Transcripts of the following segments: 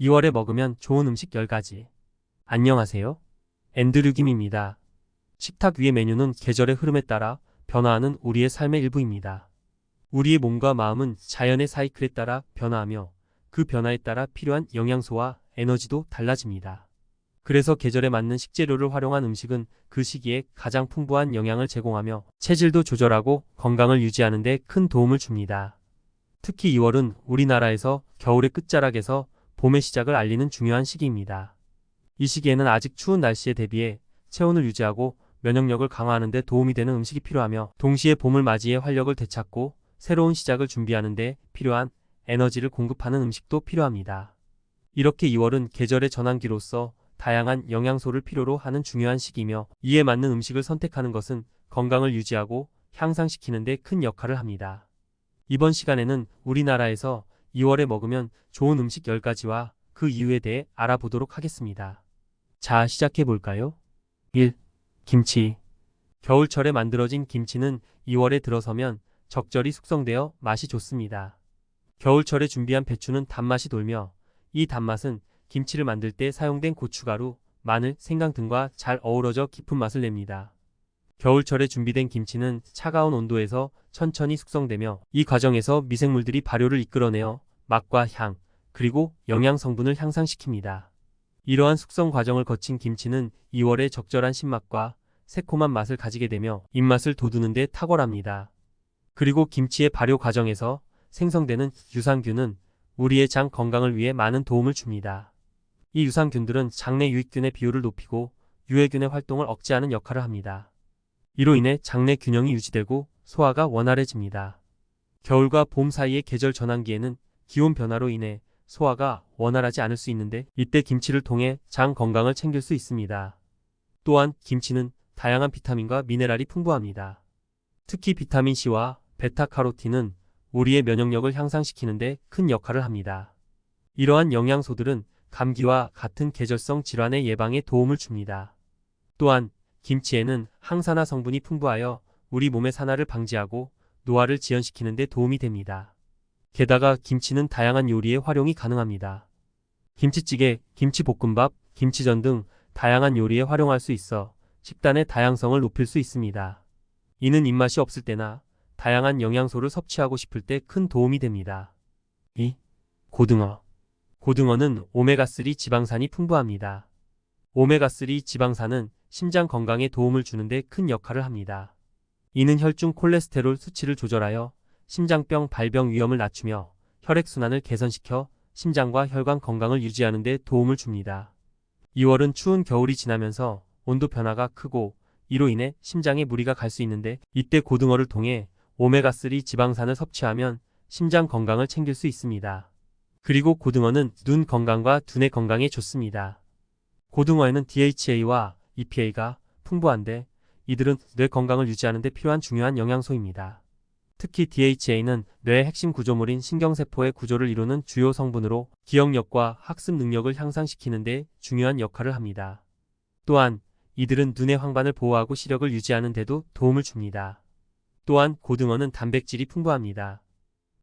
2월에 먹으면 좋은 음식 10가지. 안녕하세요. 앤드류 김입니다. 식탁 위의 메뉴는 계절의 흐름에 따라 변화하는 우리의 삶의 일부입니다. 우리의 몸과 마음은 자연의 사이클에 따라 변화하며 그 변화에 따라 필요한 영양소와 에너지도 달라집니다. 그래서 계절에 맞는 식재료를 활용한 음식은 그 시기에 가장 풍부한 영양을 제공하며 체질도 조절하고 건강을 유지하는 데 큰 도움을 줍니다. 특히 2월은 우리나라에서 겨울의 끝자락에서 봄의 시작을 알리는 중요한 시기입니다. 이 시기에는 아직 추운 날씨에 대비해 체온을 유지하고 면역력을 강화하는 데 도움이 되는 음식이 필요하며 동시에 봄을 맞이해 활력을 되찾고 새로운 시작을 준비하는 데 필요한 에너지를 공급하는 음식도 필요합니다. 이렇게 2월은 계절의 전환기로서 다양한 영양소를 필요로 하는 중요한 시기이며 이에 맞는 음식을 선택하는 것은 건강을 유지하고 향상시키는 데 큰 역할을 합니다. 이번 시간에는 우리나라에서 2월에 먹으면 좋은 음식 10가지와 그 이유에 대해 알아보도록 하겠습니다. 자, 시작해 볼까요? 1. 김치. 겨울철에 만들어진 김치는 2월에 들어서면 적절히 숙성되어 맛이 좋습니다. 겨울철에 준비한 배추는 단맛이 돌며 이 단맛은 김치를 만들 때 사용된 고춧가루, 마늘, 생강 등과 잘 어우러져 깊은 맛을 냅니다. 겨울철에 준비된 김치는 차가운 온도에서 천천히 숙성되며 이 과정에서 미생물들이 발효를 이끌어내어 맛과 향, 그리고 영양 성분을 향상시킵니다. 이러한 숙성 과정을 거친 김치는 2월에 적절한 신맛과 새콤한 맛을 가지게 되며 입맛을 돋우는 데 탁월합니다. 그리고 김치의 발효 과정에서 생성되는 유산균은 우리의 장 건강을 위해 많은 도움을 줍니다. 이 유산균들은 장내 유익균의 비율을 높이고 유해균의 활동을 억제하는 역할을 합니다. 이로 인해 장내 균형이 유지되고 소화가 원활해집니다. 겨울과 봄 사이의 계절 전환기에는 기온 변화로 인해 소화가 원활하지 않을 수 있는데 이때 김치를 통해 장 건강을 챙길 수 있습니다. 또한 김치는 다양한 비타민과 미네랄이 풍부합니다. 특히 비타민 C와 베타카로틴은 우리의 면역력을 향상시키는데 큰 역할을 합니다. 이러한 영양소들은 감기와 같은 계절성 질환의 예방에 도움을 줍니다. 또한 김치에는 항산화 성분이 풍부하여 우리 몸의 산화를 방지하고 노화를 지연시키는 데 도움이 됩니다. 게다가 김치는 다양한 요리에 활용이 가능합니다. 김치찌개, 김치볶음밥, 김치전 등 다양한 요리에 활용할 수 있어 식단의 다양성을 높일 수 있습니다. 이는 입맛이 없을 때나 다양한 영양소를 섭취하고 싶을 때 큰 도움이 됩니다. 2. 고등어. 고등어는 오메가3 지방산이 풍부합니다. 오메가3 지방산은 심장 건강에 도움을 주는데 큰 역할을 합니다. 이는 혈중 콜레스테롤 수치를 조절하여 심장병 발병 위험을 낮추며 혈액순환을 개선시켜 심장과 혈관 건강을 유지하는 데 도움을 줍니다. 2월은 추운 겨울이 지나면서 온도 변화가 크고 이로 인해 심장에 무리가 갈 수 있는데 이때 고등어를 통해 오메가3 지방산을 섭취하면 심장 건강을 챙길 수 있습니다. 그리고 고등어는 눈 건강과 두뇌 건강에 좋습니다. 고등어에는 DHA와 EPA가 풍부한데 이들은 뇌 건강을 유지하는 데 필요한 중요한 영양소입니다. 특히 DHA는 뇌의 핵심 구조물인 신경세포의 구조를 이루는 주요 성분으로 기억력과 학습 능력을 향상시키는 데 중요한 역할을 합니다. 또한 이들은 눈의 황반을 보호하고 시력을 유지하는 데도 도움을 줍니다. 또한 고등어는 단백질이 풍부합니다.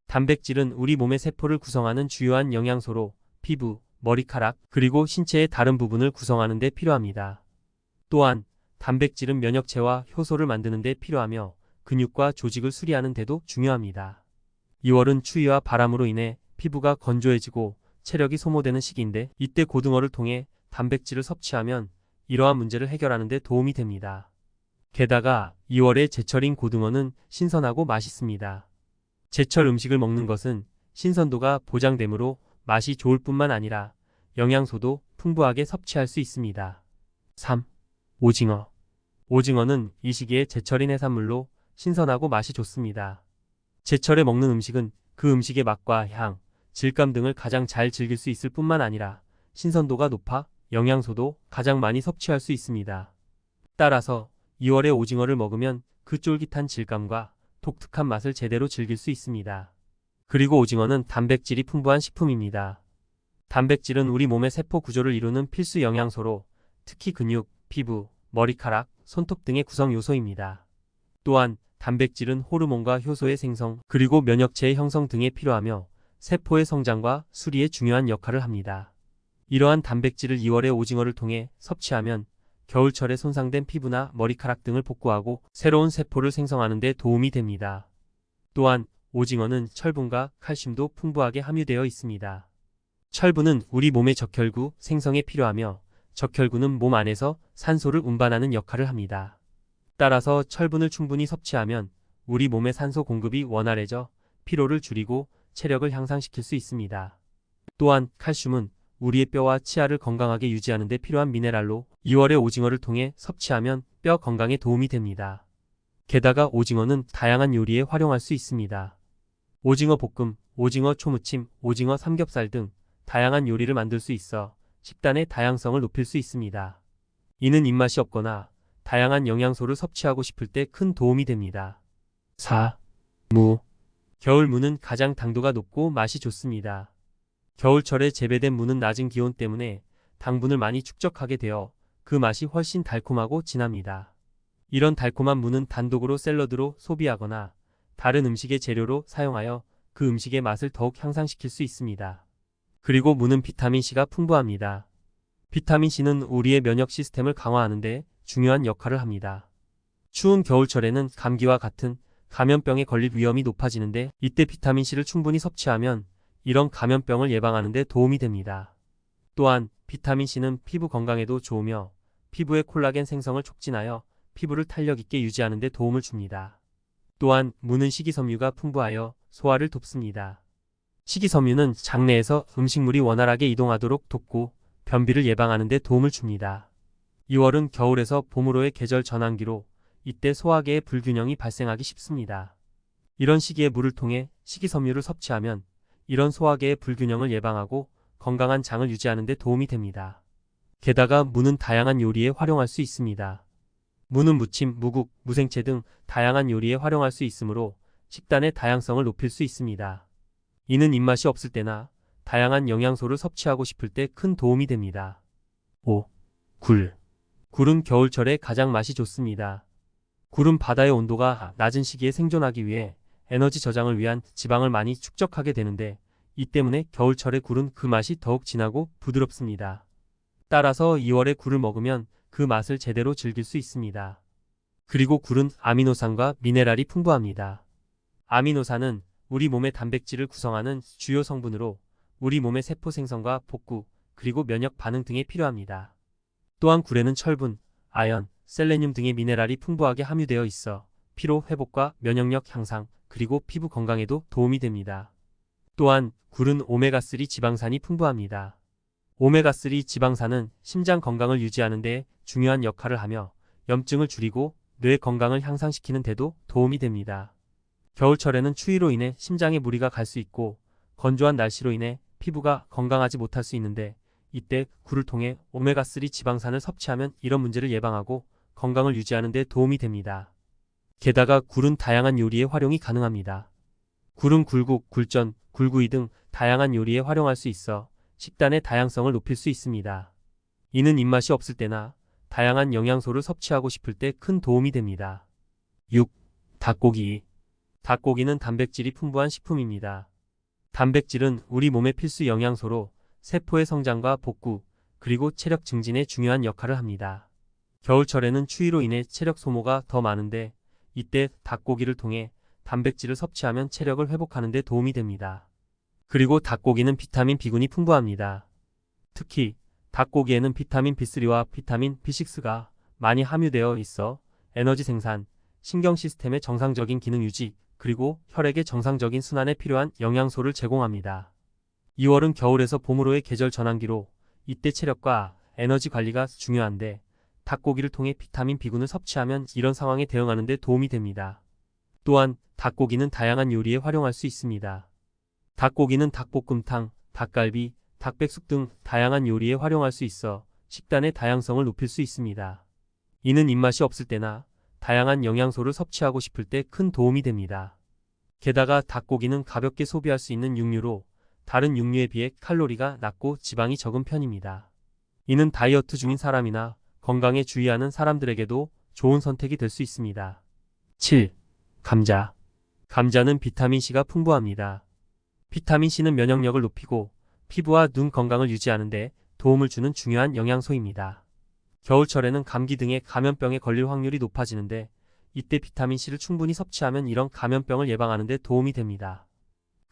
단백질은 우리 몸의 세포를 구성하는 주요한 영양소로 피부, 머리카락, 그리고 신체의 다른 부분을 구성하는 데 필요합니다. 또한 단백질은 면역체와 효소를 만드는 데 필요하며 근육과 조직을 수리하는 데도 중요합니다. 2월은 추위와 바람으로 인해 피부가 건조해지고 체력이 소모되는 시기인데 이때 고등어를 통해 단백질을 섭취하면 이러한 문제를 해결하는 데 도움이 됩니다. 게다가 2월에 제철인 고등어는 신선하고 맛있습니다. 제철 음식을 먹는 것은 신선도가 보장되므로 맛이 좋을 뿐만 아니라 영양소도 풍부하게 섭취할 수 있습니다. 3. 오징어. 오징어는 이 시기에 제철인 해산물로 신선하고 맛이 좋습니다. 제철에 먹는 음식은 그 음식의 맛과 향, 질감 등을 가장 잘 즐길 수 있을 뿐만 아니라 신선도가 높아 영양소도 가장 많이 섭취할 수 있습니다. 따라서 2월에 오징어를 먹으면 그 쫄깃한 질감과 독특한 맛을 제대로 즐길 수 있습니다. 그리고 오징어는 단백질이 풍부한 식품입니다. 단백질은 우리 몸의 세포 구조를 이루는 필수 영양소로 특히 근육, 피부, 머리카락, 손톱 등의 구성 요소입니다. 또한 단백질은 호르몬과 효소의 생성, 그리고 면역체의 형성 등에 필요하며 세포의 성장과 수리에 중요한 역할을 합니다. 이러한 단백질을 2월에 오징어를 통해 섭취하면 겨울철에 손상된 피부나 머리카락 등을 복구하고 새로운 세포를 생성하는 데 도움이 됩니다. 또한 오징어는 철분과 칼슘도 풍부하게 함유되어 있습니다. 철분은 우리 몸의 적혈구 생성에 필요하며 적혈구는 몸 안에서 산소를 운반하는 역할을 합니다. 따라서 철분을 충분히 섭취하면 우리 몸의 산소 공급이 원활해져 피로를 줄이고 체력을 향상시킬 수 있습니다. 또한 칼슘은 우리의 뼈와 치아를 건강하게 유지하는 데 필요한 미네랄로 2월에 오징어를 통해 섭취하면 뼈 건강에 도움이 됩니다. 게다가 오징어는 다양한 요리에 활용할 수 있습니다. 오징어 볶음, 오징어 초무침, 오징어 삼겹살 등 다양한 요리를 만들 수 있어 식단의 다양성을 높일 수 있습니다. 이는 입맛이 없거나 다양한 영양소를 섭취하고 싶을 때 큰 도움이 됩니다. 4. 무. 겨울 무는 가장 당도가 높고 맛이 좋습니다. 겨울철에 재배된 무는 낮은 기온 때문에 당분을 많이 축적하게 되어 그 맛이 훨씬 달콤하고 진합니다. 이런 달콤한 무는 단독으로 샐러드로 소비하거나 다른 음식의 재료로 사용하여 그 음식의 맛을 더욱 향상시킬 수 있습니다. 그리고 무는 비타민C가 풍부합니다. 비타민C는 우리의 면역 시스템을 강화하는데 중요한 역할을 합니다. 추운 겨울철에는 감기와 같은 감염병에 걸릴 위험이 높아지는데 이때 비타민C를 충분히 섭취하면 이런 감염병을 예방하는 데 도움이 됩니다. 또한 비타민C는 피부 건강에도 좋으며 피부의 콜라겐 생성을 촉진하여 피부를 탄력 있게 유지하는 데 도움을 줍니다. 또한 무는 식이섬유가 풍부하여 소화를 돕습니다. 식이섬유는 장내에서 음식물이 원활하게 이동하도록 돕고 변비를 예방하는 데 도움을 줍니다. 2월은 겨울에서 봄으로의 계절 전환기로 이때 소화계의 불균형이 발생하기 쉽습니다. 이런 시기에 물을 통해 식이섬유를 섭취하면 이런 소화계의 불균형을 예방하고 건강한 장을 유지하는 데 도움이 됩니다. 게다가 무는 다양한 요리에 활용할 수 있습니다. 무는 무침, 무국, 무생채 등 다양한 요리에 활용할 수 있으므로 식단의 다양성을 높일 수 있습니다. 이는 입맛이 없을 때나 다양한 영양소를 섭취하고 싶을 때 큰 도움이 됩니다. 5. 굴. 굴은 겨울철에 가장 맛이 좋습니다. 굴은 바다의 온도가 낮은 시기에 생존하기 위해 에너지 저장을 위한 지방을 많이 축적하게 되는데 이 때문에 겨울철에 굴은 그 맛이 더욱 진하고 부드럽습니다. 따라서 2월에 굴을 먹으면 그 맛을 제대로 즐길 수 있습니다. 그리고 굴은 아미노산과 미네랄이 풍부합니다. 아미노산은 우리 몸의 단백질을 구성하는 주요 성분으로 우리 몸의 세포 생성과 복구, 그리고 면역 반응 등에 필요합니다. 또한 굴에는 철분, 아연, 셀레늄 등의 미네랄이 풍부하게 함유되어 있어 피로 회복과 면역력 향상, 그리고 피부 건강에도 도움이 됩니다. 또한 굴은 오메가3 지방산이 풍부합니다. 오메가3 지방산은 심장 건강을 유지하는 데 중요한 역할을 하며 염증을 줄이고 뇌 건강을 향상시키는 데도 도움이 됩니다. 겨울철에는 추위로 인해 심장에 무리가 갈 수 있고 건조한 날씨로 인해 피부가 건강하지 못할 수 있는데 이때 굴을 통해 오메가3 지방산을 섭취하면 이런 문제를 예방하고 건강을 유지하는 데 도움이 됩니다. 게다가 굴은 다양한 요리에 활용이 가능합니다. 굴은 굴국, 굴전, 굴구이 등 다양한 요리에 활용할 수 있어 식단의 다양성을 높일 수 있습니다. 이는 입맛이 없을 때나 다양한 영양소를 섭취하고 싶을 때 큰 도움이 됩니다. 6. 닭고기. 닭고기는 단백질이 풍부한 식품입니다. 단백질은 우리 몸의 필수 영양소로 세포의 성장과 복구, 그리고 체력 증진에 중요한 역할을 합니다. 겨울철에는 추위로 인해 체력 소모가 더 많은데 이때 닭고기를 통해 단백질을 섭취하면 체력을 회복하는 데 도움이 됩니다. 그리고 닭고기는 비타민 B군이 풍부합니다. 특히 닭고기에는 비타민 B3와 비타민 B6가 많이 함유되어 있어 에너지 생산, 신경 시스템의 정상적인 기능 유지, 그리고 혈액의 정상적인 순환에 필요한 영양소를 제공합니다. 2월은 겨울에서 봄으로의 계절 전환기로 이때 체력과 에너지 관리가 중요한데 닭고기를 통해 비타민 B군을 섭취하면 이런 상황에 대응하는 데 도움이 됩니다. 또한 닭고기는 다양한 요리에 활용할 수 있습니다. 닭고기는 닭볶음탕, 닭갈비, 닭백숙 등 다양한 요리에 활용할 수 있어 식단의 다양성을 높일 수 있습니다. 이는 입맛이 없을 때나 다양한 영양소를 섭취하고 싶을 때 큰 도움이 됩니다. 게다가 닭고기는 가볍게 소비할 수 있는 육류로 다른 육류에 비해 칼로리가 낮고 지방이 적은 편입니다. 이는 다이어트 중인 사람이나 건강에 주의하는 사람들에게도 좋은 선택이 될 수 있습니다. 7. 감자. 감자는 비타민C가 풍부합니다. 비타민C는 면역력을 높이고 피부와 눈 건강을 유지하는데 도움을 주는 중요한 영양소입니다. 겨울철에는 감기 등의 감염병에 걸릴 확률이 높아지는데 이때 비타민C를 충분히 섭취하면 이런 감염병을 예방하는 데 도움이 됩니다.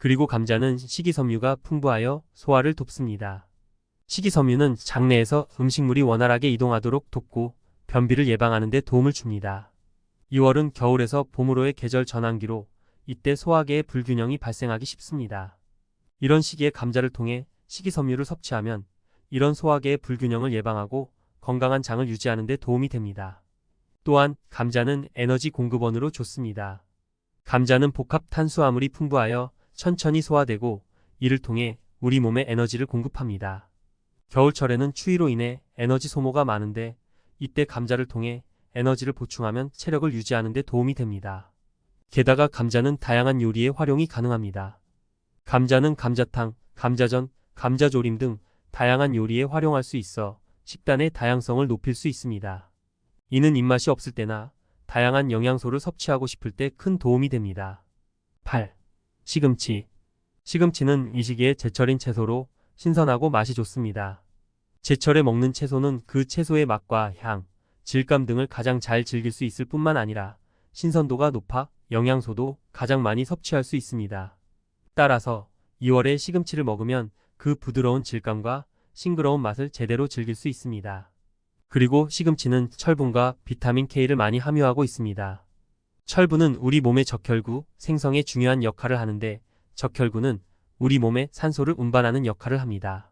그리고 감자는 식이섬유가 풍부하여 소화를 돕습니다. 식이섬유는 장내에서 음식물이 원활하게 이동하도록 돕고 변비를 예방하는 데 도움을 줍니다. 2월은 겨울에서 봄으로의 계절 전환기로 이때 소화계의 불균형이 발생하기 쉽습니다. 이런 시기에 감자를 통해 식이섬유를 섭취하면 이런 소화계의 불균형을 예방하고 건강한 장을 유지하는 데 도움이 됩니다. 또한 감자는 에너지 공급원으로 좋습니다. 감자는 복합 탄수화물이 풍부하여 천천히 소화되고 이를 통해 우리 몸에 에너지를 공급합니다. 겨울철에는 추위로 인해 에너지 소모가 많은데 이때 감자를 통해 에너지를 보충하면 체력을 유지하는 데 도움이 됩니다. 게다가 감자는 다양한 요리에 활용이 가능합니다. 감자는 감자탕, 감자전, 감자조림 등 다양한 요리에 활용할 수 있어 식단의 다양성을 높일 수 있습니다. 이는 입맛이 없을 때나 다양한 영양소를 섭취하고 싶을 때 큰 도움이 됩니다. 8. 시금치. 시금치는 이 시기에 제철인 채소로 신선하고 맛이 좋습니다. 제철에 먹는 채소는 그 채소의 맛과 향, 질감 등을 가장 잘 즐길 수 있을 뿐만 아니라 신선도가 높아 영양소도 가장 많이 섭취할 수 있습니다. 따라서 2월에 시금치를 먹으면 그 부드러운 질감과 싱그러운 맛을 제대로 즐길 수 있습니다. 그리고 시금치는 철분과 비타민 K를 많이 함유하고 있습니다. 철분은 우리 몸의 적혈구 생성에 중요한 역할을 하는데 적혈구는 우리 몸에 산소를 운반하는 역할을 합니다.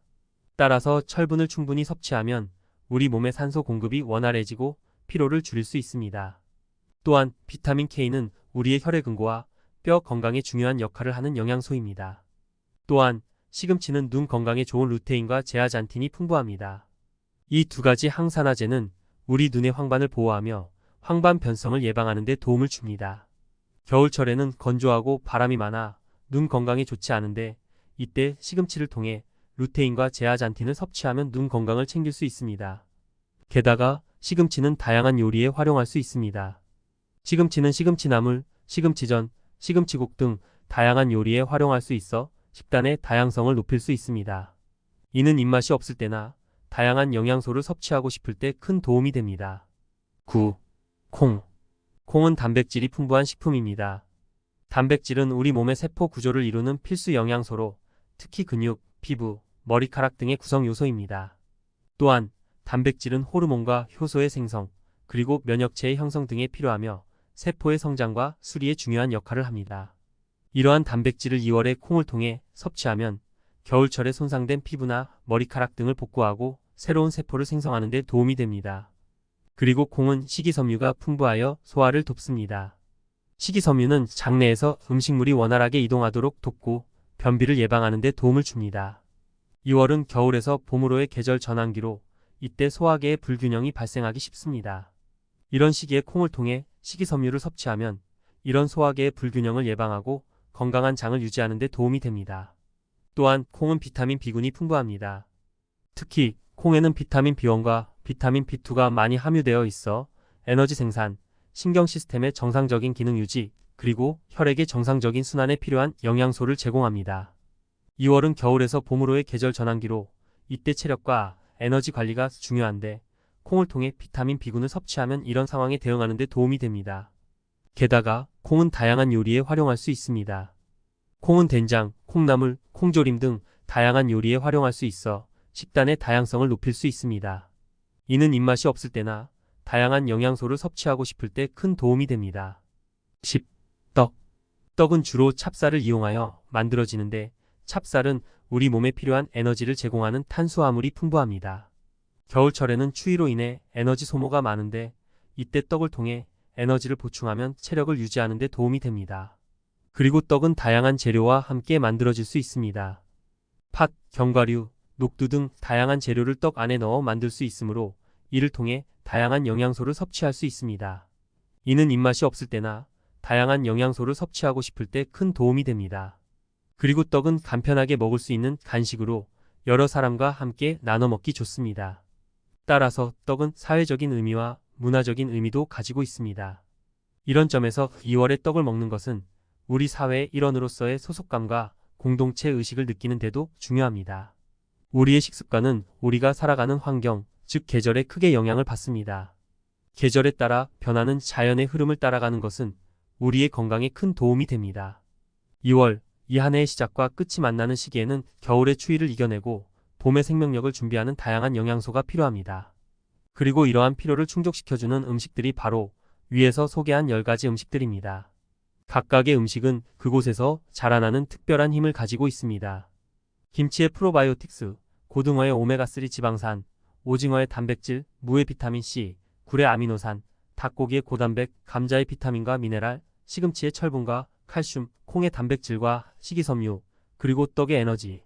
따라서 철분을 충분히 섭취하면 우리 몸의 산소 공급이 원활해지고 피로를 줄일 수 있습니다. 또한 비타민 K는 우리의 혈액응고와 뼈 건강에 중요한 역할을 하는 영양소입니다. 또한 시금치는 눈 건강에 좋은 루테인과 제아잔틴이 풍부합니다. 이 두 가지 항산화제는 우리 눈의 황반을 보호하며 황반 변성을 예방하는 데 도움을 줍니다. 겨울철에는 건조하고 바람이 많아 눈 건강에 좋지 않은데 이때 시금치를 통해 루테인과 제아잔틴을 섭취하면 눈 건강을 챙길 수 있습니다. 게다가 시금치는 다양한 요리에 활용할 수 있습니다. 시금치는 시금치나물, 시금치전, 시금치국 등 다양한 요리에 활용할 수 있어 식단의 다양성을 높일 수 있습니다. 이는 입맛이 없을 때나 다양한 영양소를 섭취하고 싶을 때 큰 도움이 됩니다. 9. 콩. 콩은 단백질이 풍부한 식품입니다. 단백질은 우리 몸의 세포 구조를 이루는 필수 영양소로 특히 근육, 피부, 머리카락 등의 구성 요소입니다. 또한 단백질은 호르몬과 효소의 생성, 그리고 면역체의 형성 등에 필요하며 세포의 성장과 수리에 중요한 역할을 합니다. 이러한 단백질을 2월에 콩을 통해 섭취하면 겨울철에 손상된 피부나 머리카락 등을 복구하고 새로운 세포를 생성하는 데 도움이 됩니다. 그리고 콩은 식이섬유가 풍부하여 소화를 돕습니다. 식이섬유는 장내에서 음식물이 원활하게 이동하도록 돕고 변비를 예방하는 데 도움을 줍니다. 2월은 겨울에서 봄으로의 계절 전환기로 이때 소화계의 불균형이 발생하기 쉽습니다. 이런 시기에 콩을 통해 식이섬유를 섭취하면 이런 소화계의 불균형을 예방하고 건강한 장을 유지하는 데 도움이 됩니다. 또한 콩은 비타민 B군이 풍부합니다. 특히 콩에는 비타민 B1과 비타민 B2가 많이 함유되어 있어 에너지 생산, 신경 시스템의 정상적인 기능 유지, 그리고 혈액의 정상적인 순환에 필요한 영양소를 제공합니다. 2월은 겨울에서 봄으로의 계절 전환기로 이때 체력과 에너지 관리가 중요한데 콩을 통해 비타민 B군을 섭취하면 이런 상황에 대응하는 데 도움이 됩니다. 게다가 콩은 다양한 요리에 활용할 수 있습니다. 콩은 된장, 콩나물, 콩조림 등 다양한 요리에 활용할 수 있어 식단의 다양성을 높일 수 있습니다. 이는 입맛이 없을 때나 다양한 영양소를 섭취하고 싶을 때 큰 도움이 됩니다. 10. 떡. 떡은 주로 찹쌀을 이용하여 만들어지는데 찹쌀은 우리 몸에 필요한 에너지를 제공하는 탄수화물이 풍부합니다. 겨울철에는 추위로 인해 에너지 소모가 많은데 이때 떡을 통해 에너지를 보충하면 체력을 유지하는 데 도움이 됩니다. 그리고 떡은 다양한 재료와 함께 만들어질 수 있습니다. 팥, 견과류, 녹두 등 다양한 재료를 떡 안에 넣어 만들 수 있으므로 이를 통해 다양한 영양소를 섭취할 수 있습니다. 이는 입맛이 없을 때나 다양한 영양소를 섭취하고 싶을 때 큰 도움이 됩니다. 그리고 떡은 간편하게 먹을 수 있는 간식으로 여러 사람과 함께 나눠 먹기 좋습니다. 따라서 떡은 사회적인 의미와 문화적인 의미도 가지고 있습니다. 이런 점에서 2월에 떡을 먹는 것은 우리 사회의 일원으로서의 소속감과 공동체 의식을 느끼는 데도 중요합니다. 우리의 식습관은 우리가 살아가는 환경, 즉 계절에 크게 영향을 받습니다. 계절에 따라 변하는 자연의 흐름을 따라가는 것은 우리의 건강에 큰 도움이 됩니다. 2월, 이 한 해의 시작과 끝이 만나는 시기에는 겨울의 추위를 이겨내고 봄의 생명력을 준비하는 다양한 영양소가 필요합니다. 그리고 이러한 필요를 충족시켜주는 음식들이 바로 위에서 소개한 10가지 음식들입니다. 각각의 음식은 그곳에서 자라나는 특별한 힘을 가지고 있습니다. 김치의 프로바이오틱스, 고등어의 오메가3 지방산, 오징어의 단백질, 무의 비타민C, 굴의 아미노산, 닭고기의 고단백, 감자의 비타민과 미네랄, 시금치의 철분과 칼슘, 콩의 단백질과 식이섬유, 그리고 떡의 에너지.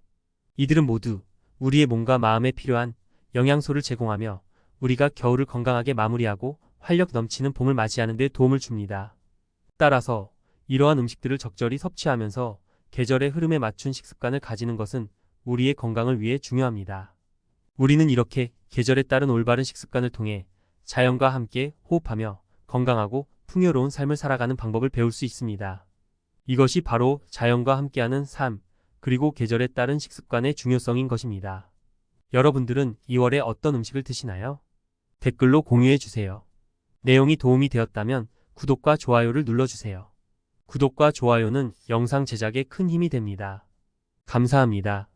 이들은 모두 우리의 몸과 마음에 필요한 영양소를 제공하며 우리가 겨울을 건강하게 마무리하고 활력 넘치는 봄을 맞이하는 데 도움을 줍니다. 따라서 이러한 음식들을 적절히 섭취하면서 계절의 흐름에 맞춘 식습관을 가지는 것은 우리의 건강을 위해 중요합니다. 우리는 이렇게 계절에 따른 올바른 식습관을 통해 자연과 함께 호흡하며 건강하고 풍요로운 삶을 살아가는 방법을 배울 수 있습니다. 이것이 바로 자연과 함께하는 삶, 그리고 계절에 따른 식습관의 중요성인 것입니다. 여러분들은 2월에 어떤 음식을 드시나요? 댓글로 공유해 주세요. 내용이 도움이 되었다면 구독과 좋아요를 눌러주세요. 구독과 좋아요는 영상 제작에 큰 힘이 됩니다. 감사합니다.